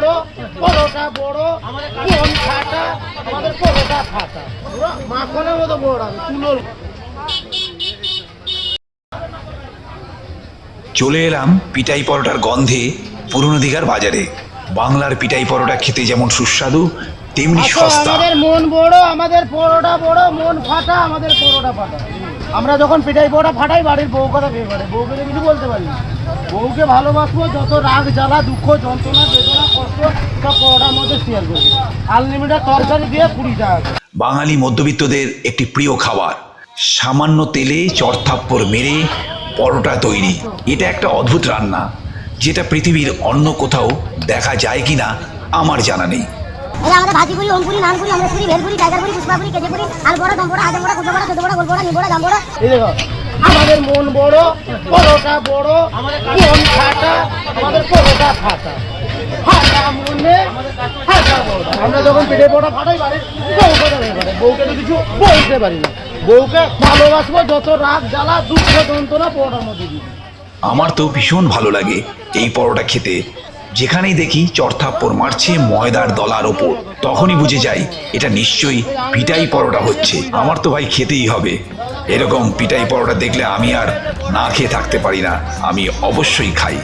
বড় পরোটা বড় ফাটা আমাদের পরোটা ফাটা মাখনের মতো বড় আমি তুলোর চলে এলাম পিটাই পরোটার গন্ধে পুরনো দীঘার বাজারে। বাংলার পিটাই পরোটা খেতে যেমন সুস্বাদু তেমনি আসো, সস্তা। আমাদের মন বড় আমাদের পরোটা বড় মন ফাটা আমাদের পরোটা ফাটা। আমরা যখন পিঠাই পরোটা ফাটাই, বাড়ির বউ কথা ভেবে পারে। বউকে তো কিছু বলতে পারি বউকে ভালোবাসবো, যত রাগ, জ্বালা, দুঃখ, যন্ত্রণা, বেদনা, কষ্ট, সব পরোটার মধ্যে শেয়ার করব। আনলিমিটেড তরকারি দিয়ে কুড়ি টাকা বাঙালি মধ্যবিত্তদের একটি প্রিয় খাবার। সামান্য তেলে চড়থাপ্পড় মেরে পরোটা তৈরি। এটা একটা অদ্ভুত রান্না, যেটা পৃথিবীর অন্য কোথাও দেখা যায় কিনা, আমার জানা নেই। এই আমাদের ভাজি পুরি ওম পুরি নান পুরি আমরা পুরি ভেল পুরি টাইগার পুরি পুষ্পা পুরি কেজে পুরি আল বড় দম বড় আজম বড় কুটো বড় বড় গোল বড় নি বড় জাম বড় এই দেখো আমাদের মন বড় পরোটা বড় মন ফাটা আমাদের পরোটা ফাটা। ফাটা মনে ফাটা পরোটা আমরা যখন পেটে পরোটা ফাটাই পারে। বউকে তো কিছু বলতে পারি না। বউকে ভালোবাসবো যত রাগ জ্বালা দুঃখ যন্ত্রণা পরোটার মধ্যে দিই আমার তো ভীষণ ভালো লাগে এই পরোটা খেতে। যেখানেই দেখি চড়থাপ্পড় মারছে ময়দার দলার ওপর, তখনই বুঝে যাই, এটা নিশ্চয়ই পিটাই পরোটা হচ্ছে। আমার তো ভাই খেতেই হবে। এরকম পিটাই পরোটা দেখলে আমি আর না খেয়ে থাকতে পারি না, আমি অবশ্যই খাই।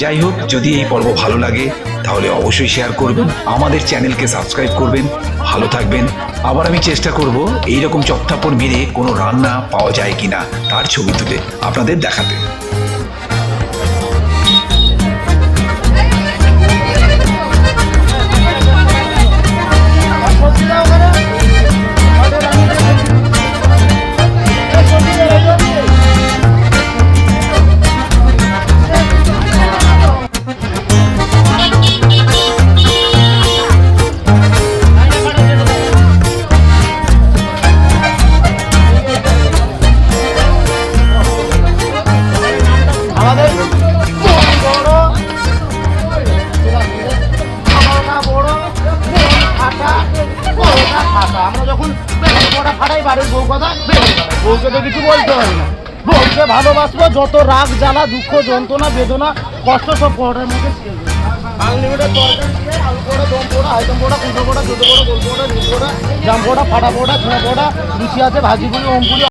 যাই হোক, যদি এই পর্ব ভালো লাগে, তাহলে অবশ্যই শেয়ার করবেন, আমাদের চ্যানেলকে সাবস্ক্রাইব করবেন, ভালো থাকবেন। আবার আমি চেষ্টা করব এইরকম চত্থাপড় মেরে কোনো রান্না পাওয়া যায় কিনা তার ছবি তুলে আপনাদের দেখাতে। বাড়ির বউ কথা বউকে তো কিছু বলতে হবে না। বউকে ভালোবাসবো, যত রাগ, জ্বালা, দুঃখ, যন্ত্রণা, বেদনা, কষ্ট, সব পড়ার মধ্যে আলু পোড়া দম পোড়া পোড়া কুটো পোড়া পোড়া গোল পোড়া নীল পোড়া জাম পোড়া ফাটা পোড়া ছোঁয়া পোড়া লুচি আছে, ভাজি পুরি ওম